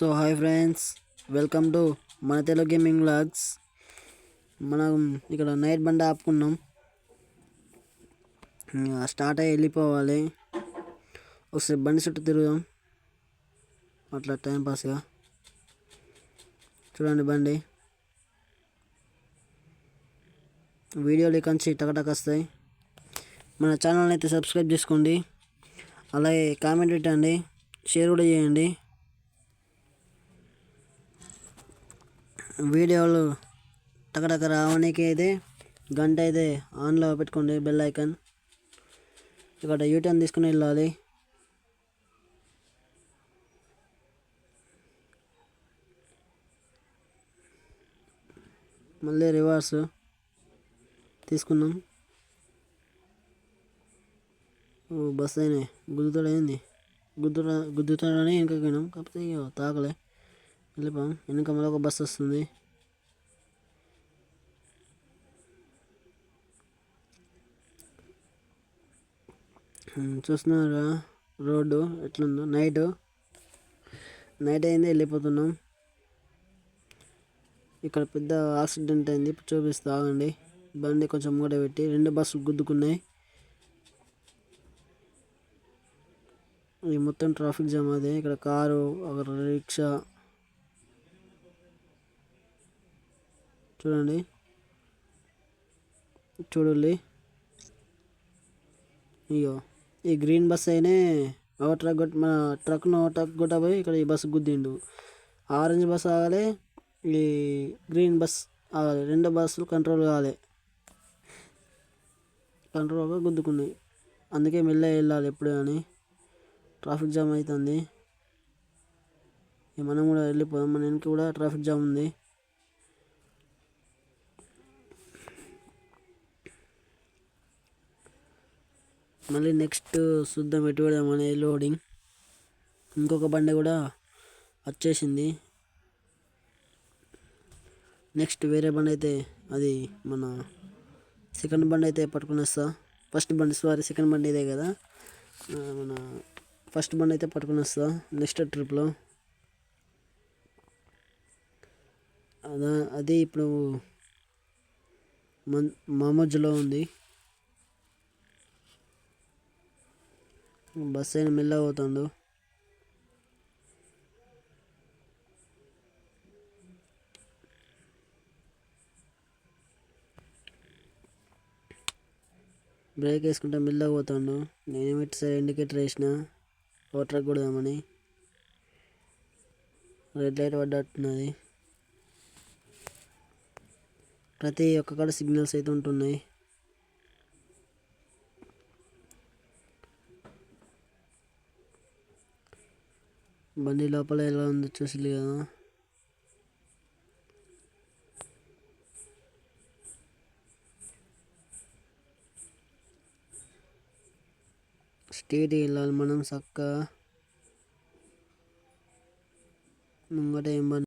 So hi friends welcome to మన Telugu gaming vlogs. మనం ఇక్కడ నైట్ బండి ఆపుకున్నాం. ఇంకా స్టార్ట్ అయ్యి వెళ్ళిపోవాలి. ఒకసారి బండి చుట్టూ తిరుగుదాం. అట్లా టైంపాస్గా చూడండి బండి. వీడియోలు ఇకంచి టకటక్ వస్తాయి. మన ఛానల్ని అయితే సబ్స్క్రైబ్ చేసుకోండి. అలాగే కామెంట్ పెట్టండి. షేర్ కూడా చేయండి. వీడియోలు టకటక రావడానికి అయితే గంట అయితే ఆన్లో పెట్టుకోండి బెల్ ఐకాన్. ఇక్కడ యూటర్న్ తీసుకుని వెళ్ళాలి. మళ్ళీ రివర్స్ తీసుకున్నాం ఓ బస్ అయినాయి. గుద్దుతాడు అయింది గుద్దుతా గుద్దుతాడని ఇంకా పోయినాం. కాకపోతే ఇక తాకలే. వెళ్ళిపోయాం వెనుక మరొక ఒక వస్తుంది. చూస్తున్నారా రోడ్డు ఎట్లుందో? నైట్ నైట్ అయింది వెళ్ళిపోతున్నాం. ఇక్కడ పెద్ద యాక్సిడెంట్ అయింది. చూపిస్తే చూపిస్తా ఆగండి. బండి కొంచెం మూట పెట్టి రెండు బస్సులు గుద్దుకున్నాయి. ఇది మొత్తం ట్రాఫిక్ జామ్ అదే. ఇక్కడ కారు ఒక రిక్షా చూడండి. చూడండి. అయ్యో ఈ గ్రీన్ బస్ అయినే ఒక ట్రక్ మన ట్రక్ను ఒక ట్రక్ కొట్ట పోయి ఇక్కడ ఈ బస్సు గుద్దిండు. ఆరెంజ్ బస్ ఆగాలి ఈ గ్రీన్ బస్ ఆగాలి. రెండు బస్సులు కంట్రోల్ కావాలి కంట్రోల్గా గుద్దుకున్నాయి అందుకే మెల్లగా వెళ్ళాలి ఎప్పుడు కానీ ట్రాఫిక్ జామ్ అవుతుంది. మనం కూడా వెళ్ళిపోదాం. మన వెనక కూడా ట్రాఫిక్ జామ్ ఉంది. మళ్ళీ నెక్స్ట్ చూద్దాం ఎటు పెడదాం అనేది లోడింగ్. ఇంకొక బండి కూడా వచ్చేసింది. నెక్స్ట్ వేరే బండి అయితే అది మన సెకండ్ బండి అయితే పట్టుకుని వస్తా ఫస్ట్ బండి సారీ సెకండ్ బండి ఇదే కదా. మన ఫస్ట్ బండి అయితే పట్టుకుని వస్తా నెక్స్ట్ ట్రిప్లో. అదా అది ఇప్పుడు మన్ మామోజ్లో ఉంది. బస్ అయినా మెల్లగా పోతాడు బ్రేక్ వేసుకుంటే మెల్లగా పోతాడు నేను ఇటు సైడ్ ఇండికేటర్ వేసిన ఓ ట్రక్ కొడదామని. రెడ్ లైట్ పడ్డట్టున్నది. ప్రతి ఒక్క కాడ సిగ్నల్స్ అయితే ఉంటున్నాయి. బండి లోపల ఎలా ఉందో చూసి కదా. స్టేట్ వెళ్ళాలి మనం చక్కగా. ముంగట ఏం